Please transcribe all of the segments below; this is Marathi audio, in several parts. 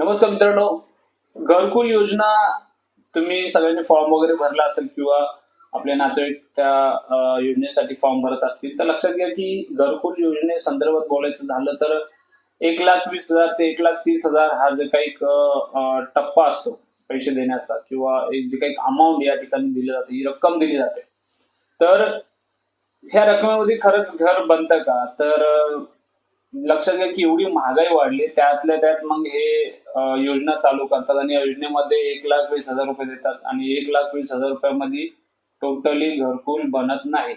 नमस्कार मित्रांनो. घरकुल योजना तुम्ही सगळ्यांनी फॉर्म वगैरे भरला असेल किंवा आपले नातेवाईक त्या योजनेसाठी फॉर्म भरत असतील तर लक्षात घ्या की घरकुल योजनेसंदर्भात बोलायचं झालं तर एक लाख वीस हजार ते एक लाख तीस हजार हा जे काही टप्पा असतो पैसे देण्याचा किंवा एक जे काही अमाऊंट या ठिकाणी दिली जाते ही रक्कम दिली जाते. तर ह्या रकमेमध्ये खरंच घर बनतं का? तर लक्षात घ्या की एवढी महागाई वाढली त्यातल्या त्यात मग हे योजना चालू करतात आणि या योजनेमध्ये एक लाख वीस हजार रुपये देतात आणि एक लाख वीस हजार रुपयामध्ये टोटली घरकुल बनत नाही.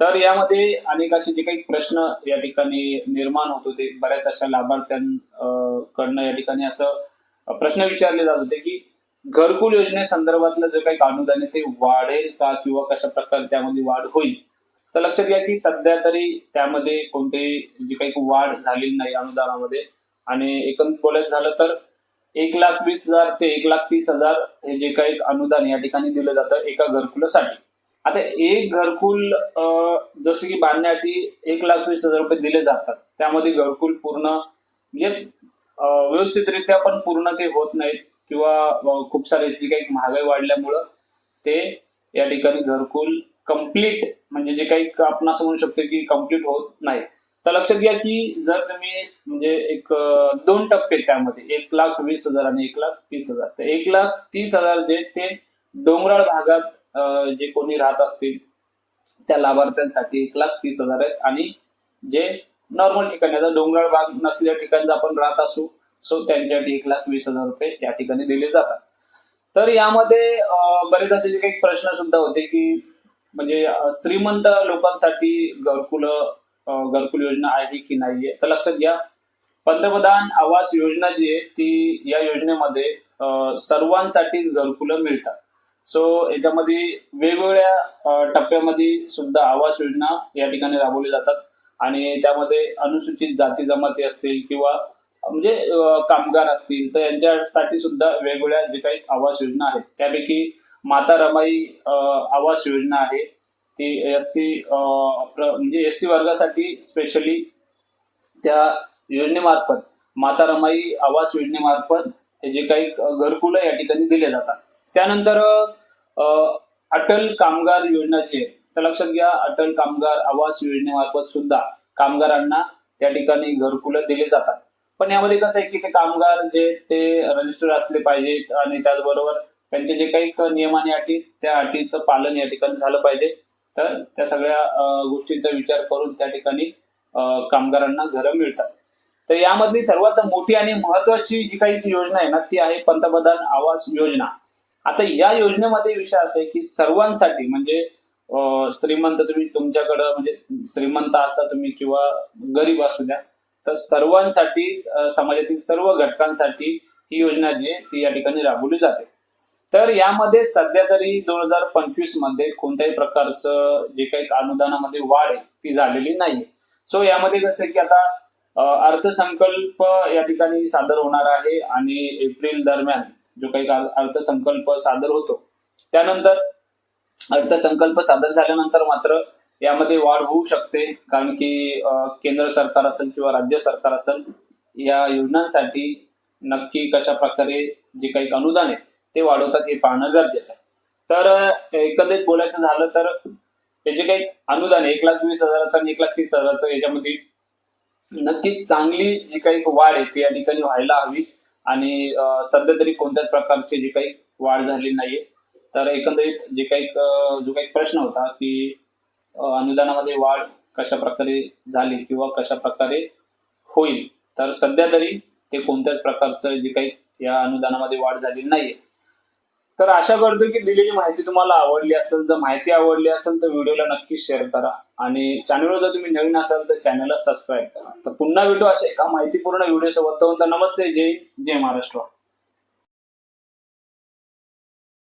तर यामध्ये अनेक असे जे काही प्रश्न या ठिकाणी निर्माण होत होते बऱ्याच अशा लाभार्थ्यांकडनं या ठिकाणी असं प्रश्न विचारले जात होते की घरकुल योजनेसंदर्भातलं जे काही अनुदान आहे ते वाढेल का किंवा कशा प्रकारे त्यामध्ये वाढ होईल? तर लक्षात घ्या की सध्या तरी त्यामध्ये कोणतेही जी काही वाढ झालेली नाही अनुदानामध्ये. आणि एकंदरीत बोलायचं झालं तर एक लाख वीस हजार ते एक लाख तीस हजार हे जे काही अनुदान या ठिकाणी दिलं जातं एका घरकुलासाठी. आता एक घरकुल जसं की बांधण्यासाठी एक लाख वीस हजार रुपये दिले जातात. त्यामध्ये घरकुल पूर्ण म्हणजे व्यवस्थितरित्या पण पूर्ण ते होत नाहीत किंवा खूप सारे जी काही महागाई वाढल्यामुळं ते या ठिकाणी घरकुल कंप्लीट म्हणजे जे काही आपण असं म्हणू शकतो की कंप्लीट होत नाही. तर लक्षात घ्या की जर तुम्ही म्हणजे एक दोन टप्पे त्यामध्ये. एक लाख वीस हजार आणि एक लाख तीस हजार. तर एक लाख तीस हजार जे ते डोंगराळ भागात जे कोणी राहत असतील त्या लाभार्थ्यांसाठी एक लाख तीस हजार आहेत. आणि जे नॉर्मल ठिकाणी आता डोंगराळ भाग नसलेल्या ठिकाणी आपण राहत असू सो त्यांच्यासाठी एक लाख वीस हजार रुपये या ठिकाणी दिले जातात. तर यामध्ये बरेच असे जे काही प्रश्न सुद्धा होते की म्हणजे श्रीमंत लोकांसाठी घरकुल घरकुल योजना आहे की नाहीये? तर लक्षात घ्या पंतप्रधान आवास योजना जी आहे ती या योजनेमध्ये सर्वांसाठीच घरकुल मिळतात. सो याच्यामध्ये वेगवेगळ्या टप्प्यामध्ये सुद्धा आवास योजना या ठिकाणी राबवली जातात. आणि त्यामध्ये अनुसूचित जाती जमाती असतील किंवा म्हणजे कामगार असतील तर यांच्यासाठी सुद्धा वेगवेगळ्या जे काही आवास योजना आहेत त्यापैकी माता रमाई आवास योजना आहे. ती एस सी म्हणजे एस सी वर्गासाठी स्पेशली त्या योजनेमार्फत माता रमाई आवास योजनेमार्फत जे काही घरकुलं या ठिकाणी दिले जातात. त्यानंतर अटल कामगार योजना जी आहे तर लक्षात घ्या अटल कामगार आवास योजनेमार्फत सुद्धा कामगारांना त्या ठिकाणी घरकुलं दिले जातात. पण यामध्ये कसं आहे की ते कामगार जे ते रजिस्टर असले पाहिजेत आणि त्याचबरोबर त्यांचे जे काही नियम आणि अटी त्या अटीचं पालन या ठिकाणी झालं पाहिजे. तर त्या सगळ्या गोष्टींचा विचार करून त्या ठिकाणी कामगारांना घरं मिळतात. तर यामधली सर्वात मोठी आणि महत्वाची जी काही योजना आहे ना ती आहे पंतप्रधान आवास योजना. आता या योजनेमध्ये विषय असा आहे की सर्वांसाठी म्हणजे श्रीमंत तुम्ही तुमच्याकडं म्हणजे श्रीमंत असा तुम्ही किंवा गरीब असू द्या तर सर्वांसाठीच समाजातील सर्व घटकांसाठी ही योजना जी आहे ती या ठिकाणी राबवली जाते. तर यामध्ये सध्या तरी दोन हजार पंचवीसमध्ये कोणत्याही प्रकारचं जे काही अनुदानामध्ये वाढ आहे ती झालेली नाहीये. सो यामध्ये कसं की आता अर्थसंकल्प या ठिकाणी सादर होणार आहे आणि एप्रिल दरम्यान जो काही अर्थसंकल्प सादर होतो त्यानंतर अर्थसंकल्प सादर झाल्यानंतर मात्र यामध्ये वाढ होऊ शकते. कारण की केंद्र सरकार असेल किंवा राज्य सरकार असेल या योजनांसाठी नक्की कशा प्रकारे जे काही अनुदान आहे ते वाढवतात हे पाहणं गरजेचं आहे. तर एकंदरीत बोलायचं झालं तर याचे काही अनुदान आहे एक लाख वीस हजाराचं आणि एक लाख तीस हजाराचं याच्यामध्ये नक्की चांगली जी काही वाढ आहे ती या ठिकाणी व्हायला हवी. आणि सध्या तरी कोणत्याच प्रकारची जी काही वाढ झाली नाहीये. तर एकंदरीत जे काही जो काही प्रश्न होता की अनुदानामध्ये वाढ कशा प्रकारे झाली किंवा कशा प्रकारे होईल तर सध्या तरी ते कोणत्याच प्रकारचं जे काही या अनुदानामध्ये वाढ झालेली नाहीये. तर आशा करतो की दिलेली माहिती तुम्हाला आवडली असेल जर माहिती आवडली असेल तर व्हिडिओला नक्की शेअर करा. आणि चॅनलवर जर तुम्ही नवीन असाल तर चॅनलला सबस्क्राईब करा. तर पुन्हा व्हिडिओ असे एका माहितीपूर्ण व्हिडिओ सोबत. तर नमस्ते जय जय महाराष्ट्र.